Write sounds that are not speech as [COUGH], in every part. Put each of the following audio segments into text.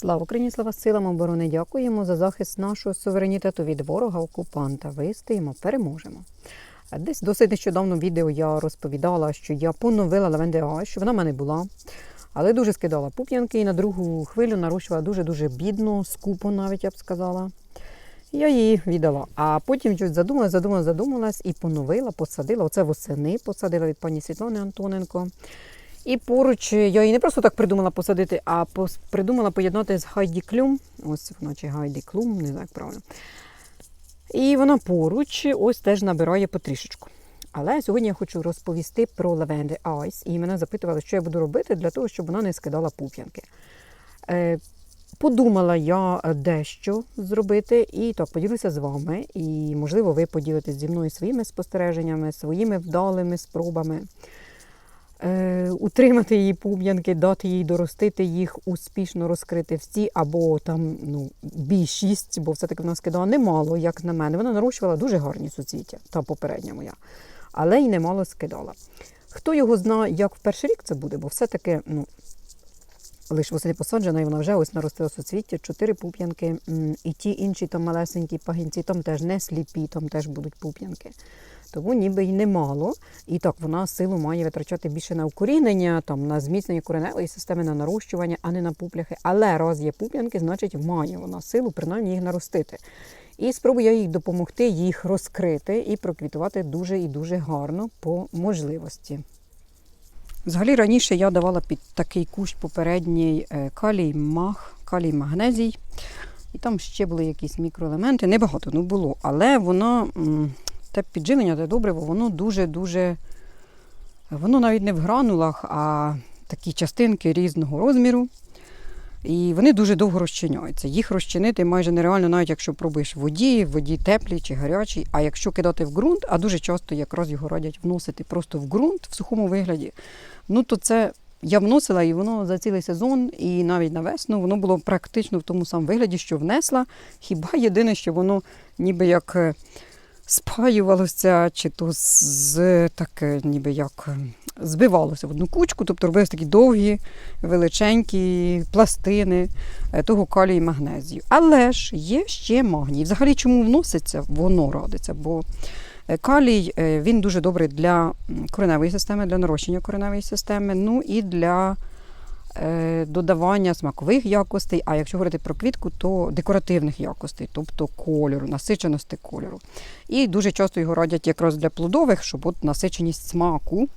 Слава Україні, слава силам оборони! Дякуємо за захист нашого суверенітету від ворога окупанта. Вистоїмо, переможемо. Десь досить нещодавно відео я розповідала, що я поновила лавенди що вона в мене була, але дуже скидала пуп'янки і на другу хвилю нарощувала дуже-дуже бідно, скупо навіть я б сказала. Я її віддала. А потім щось задумалась, задумалась, задумалась і поновила, посадила. Оце восени посадила від пані Світлани Антоненко. І поруч я її не просто так придумала посадити, а придумала поєднати з Хайді Клюм. Ось вона чи Гайді Клум, не знаю як правильно. І вона поруч ось теж набирає потрішечку. Але сьогодні я хочу розповісти про Lavender Ice. І мене запитували, що я буду робити для того, щоб вона не скидала пуп'янки. Е, Подумала я е, дещо зробити, і так поділюся з вами. І, можливо, ви поділитесь зі мною своїми спостереженнями, своїми вдалими спробами. Е, утримати її пум'янки, дати їй доростити їх, успішно розкрити всі, або там ну, більшість, бо все-таки вона скидала немало, як на мене. Вона нарощувала дуже гарні суцвіття, та попередня моя, але й немало скидала. Хто його знає, як в перший рік це буде, бо все-таки ну, лише восени посаджена, і вона вже ось наростила суцвіття, чотири пуп'янки, і ті інші там малесенькі пагінці, там теж не сліпі, там теж будуть пуп'янки. Тому ніби й немало. І так вона силу має витрачати більше на укорінення, там, на зміцнення кореневої системи, на нарощування, а не на пупляхи. Але раз є пуп'янки, значить має вона силу, принаймні їх наростити. І спробую я їй допомогти їх розкрити і проквітувати дуже і дуже гарно по можливості. Взагалі раніше я давала під такий кущ попередній е, калій, мах, калій магнезій. І там ще були якісь мікроелементи. Небагато ну було, але воно те підживлення, те добриво, воно дуже-дуже. Воно навіть не в гранулах, а такі частинки різного розміру. І вони дуже довго розчиняються. Їх розчинити майже нереально, навіть якщо пробуєш в воді, в воді теплій чи гарячій. А якщо кидати в ґрунт, а дуже часто якраз його радять вносити просто в ґрунт в сухому вигляді, ну то це я вносила і воно за цілий сезон, і навіть на весну воно було практично в тому самому вигляді, що внесла. Хіба єдине, що воно ніби як е, спаювалося, чи то з таке, ніби як е, збивалося в одну кучку, тобто робилися такі довгі, величенькі пластини е, того калію і магнезію. Але ж є ще магній. Взагалі, чому вноситься, воно радиться, бо е, калій він дуже добрий для кореневої системи, для нарощення кореневої системи, ну і для додавання смакових якостей, а якщо говорити про квітку, то декоративних якостей, тобто кольору, насиченості кольору. І дуже часто його радять якраз для плодових, щоб от насиченість смаку.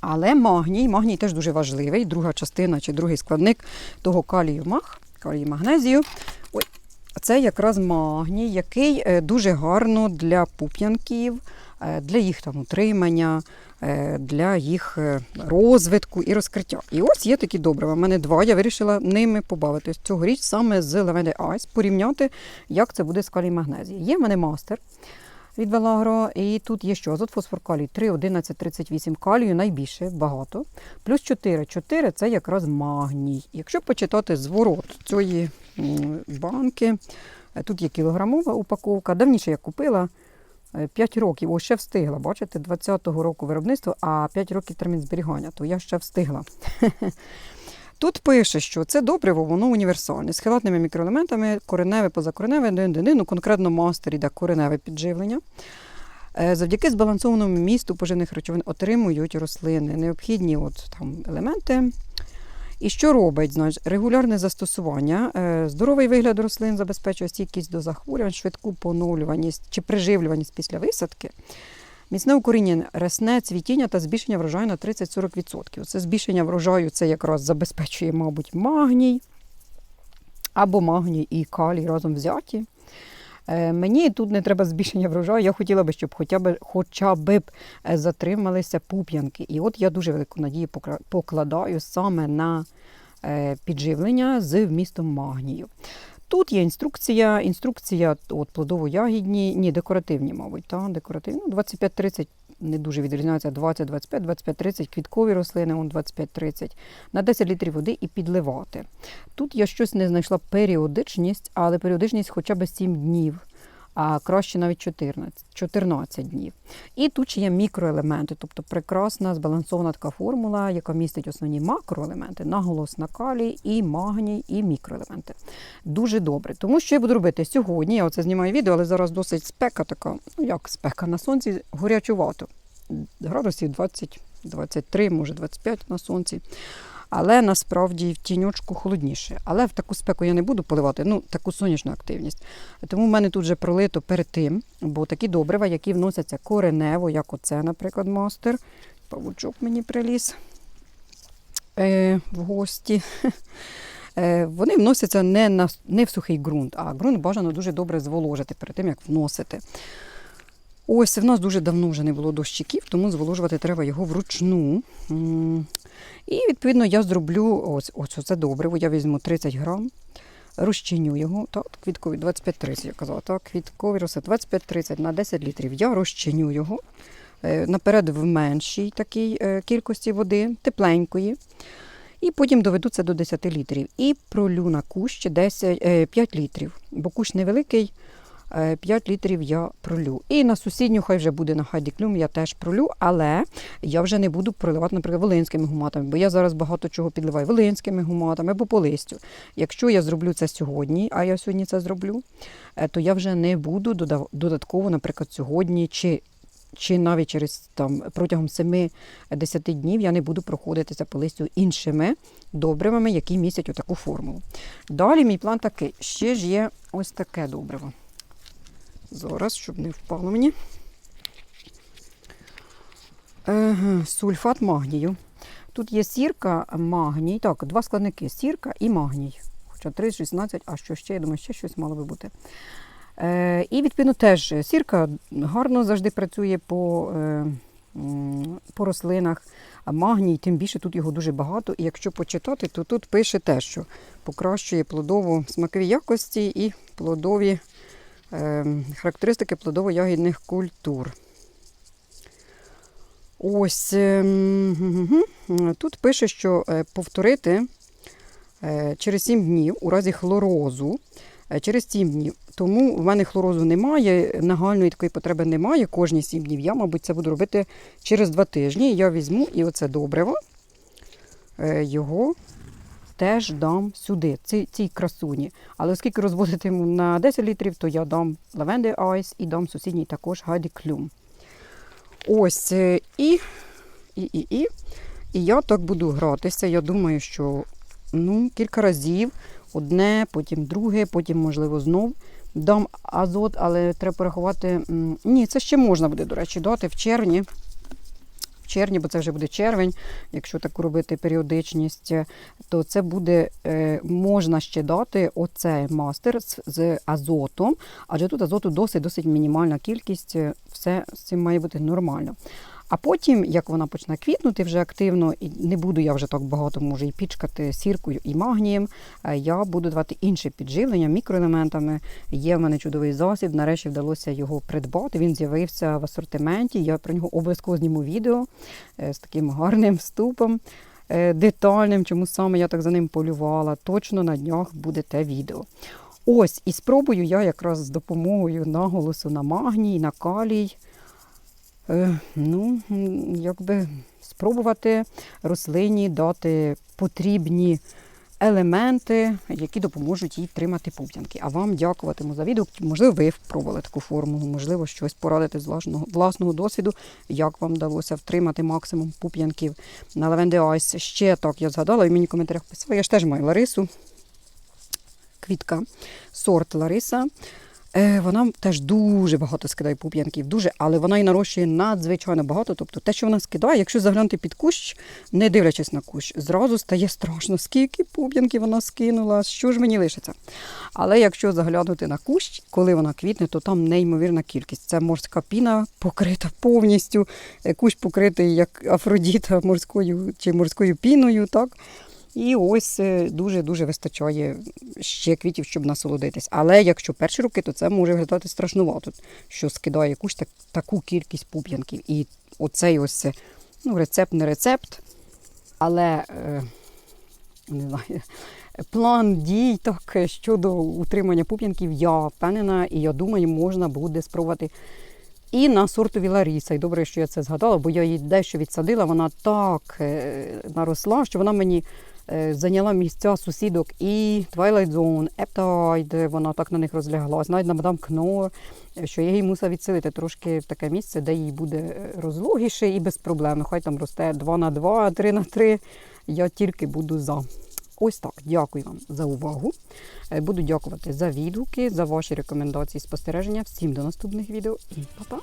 Але магній, магній теж дуже важливий. Друга частина чи другий складник того калію мах, калію магнезію. Це якраз магній, який е, дуже гарно для пуп'янків, е, для їх там утримання, е, для їх е, розвитку і розкриття. І ось є такі добрива. У мене два. Я вирішила ними побавитись цьогоріч саме з Lavender Ice, порівняти, як це буде з калій магнезії. Є в мене мастер від Велагро, і тут є що? Азот, фосфор, калій 3, 11, 38 калію, найбільше, багато. Плюс 4. 4 це якраз магній. Якщо почитати зворот цієї банки, е, тут є кілограмова упаковка. Давніше я купила 5 років, ось ще встигла. Бачите, 20-го року виробництва, а 5 років термін зберігання, то я ще встигла. [LAUGHS] Тут пише, що це добриво, воно універсальне, з хелатними мікроелементами, кореневе, позакореневе, дин ну конкретно мастер іде кореневе підживлення. Е, Завдяки збалансованому місту поживних речовин отримують рослини необхідні от, там, елементи. І що робить? Значить, регулярне застосування, е, здоровий вигляд рослин забезпечує стійкість до захворювань, швидку поновлюваність чи приживлюваність після висадки. Міцне укоріння, рясне цвітіння та збільшення врожаю на 30-40%. Це збільшення врожаю це якраз забезпечує, мабуть, магній або магній і калій разом взяті. Е, Мені тут не треба збільшення врожаю. Я хотіла би, щоб хоча б, хоча б е, затрималися пуп'янки. І от я дуже велику надію покладаю саме на е, підживлення з вмістом магнію. Тут є інструкція, інструкція от плодово-ягідні, ні, декоративні, мабуть, та, декоративні, ну, 25-30 не дуже відрізняються 20, 25, 25, 30 квіткові рослини, он 25, 30 на 10 літрів води і підливати. Тут я щось не знайшла періодичність, але періодичність хоча б 7 днів. А краще навіть 14, 14 днів. І тут ще є мікроелементи, тобто прекрасна збалансована така формула, яка містить основні макроелементи, наголос на калій, і магній, і мікроелементи. Дуже добре. Тому що я буду робити сьогодні. Я оце знімаю відео, але зараз досить спека така, ну як спека на сонці, горячувато. Градусів 20, 23, може 25 на сонці. Але насправді в тіньочку холодніше. Але в таку спеку я не буду поливати, ну таку сонячну активність. Тому в мене тут вже пролито перед тим, бо такі добрива, які вносяться коренево, як оце, наприклад, мастер. Павучок мені приліз е, в гості. [LAUGHS] Е, Вони вносяться не, на, не в сухий ґрунт, а ґрунт бажано дуже добре зволожити перед тим, як вносити. Ось в нас дуже давно вже не було дощиків, тому зволожувати треба його вручну. І відповідно я зроблю ось, ось це добриво. Я візьму 30 грам, розчиню його. Так, квіткові 25-30, я казала. Так, квіткові роси 25-30 на 10 літрів. Я розчиню його е, наперед в меншій такій е, кількості води, тепленької. І потім доведу це до 10 літрів. І пролю на кущ 10, е, 5 літрів, бо кущ невеликий. Е, 5 літрів я пролю. І на сусідню, хай вже буде на Хайді Клюм, я теж пролю, але я вже не буду проливати, наприклад, волинськими гуматами, бо я зараз багато чого підливаю волинськими гуматами або по листю. Якщо я зроблю це сьогодні, а я сьогодні це зроблю, е, то я вже не буду додатково, наприклад, сьогодні чи. Чи навіть через там протягом 7-10 днів я не буду проходитися по листю іншими добривами, які містять отаку формулу. Далі мій план такий: ще ж є ось таке добриво. Зараз, щоб не впало мені. Сульфат магнію. Тут є сірка, магній. Так, два складники: сірка і магній. Хоча 3, 16, а що ще, я думаю, ще щось мало би бути. Е, і відповідно теж сірка гарно завжди працює по, е, по рослинах, а магній, тим більше тут його дуже багато. І якщо почитати, то тут пише те, що покращує плодово смакові якості і плодові характеристики плодово-ягідних культур. Ось ем, тут пише, що е, повторити е, через 7 днів у разі хлорозу. е, Через 7 днів. Тому в мене хлорозу немає, нагальної такої потреби немає. Кожні 7 днів. Я, мабуть, це буду робити через 2 тижні. Я візьму і оце добриво, е, його теж дам сюди, цій, цій красуні. Але оскільки розводитиму на 10 літрів, то я дам Lavender Ice і дам сусідній також Гаді Клюм. Ось е, і, і, і, і. І я так буду гратися. Я думаю, що ну, кілька разів одне, потім друге, потім, можливо, знов дам азот, але треба порахувати. Ні, це ще можна буде, до речі, дати в червні. В червні, бо це вже буде червень, якщо так робити періодичність, то це буде е, можна ще дати оцей мастер з, азотом, адже тут азоту досить досить мінімальна кількість, е, все з цим має бути нормально. А потім, як вона почне квітнути вже активно, і не буду я вже так багато може і пічкати сіркою і магнієм, е, я буду давати інше підживлення мікроелементами. Є в мене чудовий засіб. Нарешті вдалося його придбати. Він з'явився в асортименті. Я про нього обов'язково зніму відео е, з таким гарним вступом. е, Детальним, чому саме я так за ним полювала. Точно на днях буде те відео. Ось, і спробую я якраз з допомогою наголосу на магній, на калій. Е, ну, якби спробувати рослині дати потрібні елементи, які допоможуть їй втримати пуп'янки. А вам дякуватиму за відео. Можливо, ви впробували таку формулу, можливо, щось порадити з власного, власного досвіду, як вам вдалося втримати максимум пуп'янків на Lavender Ice. Ще так я згадала, і мені в коментарях писали. Я ж теж маю Ларису. Квітка, сорт Лариса. Е, Вона теж дуже багато скидає пуп'янків, дуже, але вона і нарощує надзвичайно багато. Тобто те, що вона скидає, якщо заглянути під кущ, не дивлячись на кущ, зразу стає страшно, скільки пуп'янків вона скинула, що ж мені лишиться. Але якщо заглянути на кущ, коли вона квітне, то там неймовірна кількість. Це морська піна покрита повністю, е, кущ покритий як Афродіта морською чи морською піною. так. І ось е, дуже-дуже вистачає ще квітів, щоб насолодитись. Але якщо перші роки, то це може виглядати страшнувато, що скидає якусь так, таку кількість пуп'янків. І оцей ось е, ну, рецепт не рецепт, але е, не знаю, план дій так, е, щодо утримання пуп'янків, я впевнена, і я думаю, можна буде спробувати і на сортові Ларіса. І добре, що я це згадала, бо я її дещо відсадила. Вона так наросла, що вона мені зайняла місця сусідок і Twilight Zone, Eptide, вона так на них розляглась, навіть на мадам Кнор, е, що я її мусила відселити трошки в таке місце, де їй буде е, розлогіше і без проблем. Хай там росте 2 на 2, 3 на 3. Я тільки буду за. Ось так. Дякую вам за увагу. Е, Буду дякувати за відгуки, за ваші рекомендації, спостереження. Всім до наступних відео і па-па!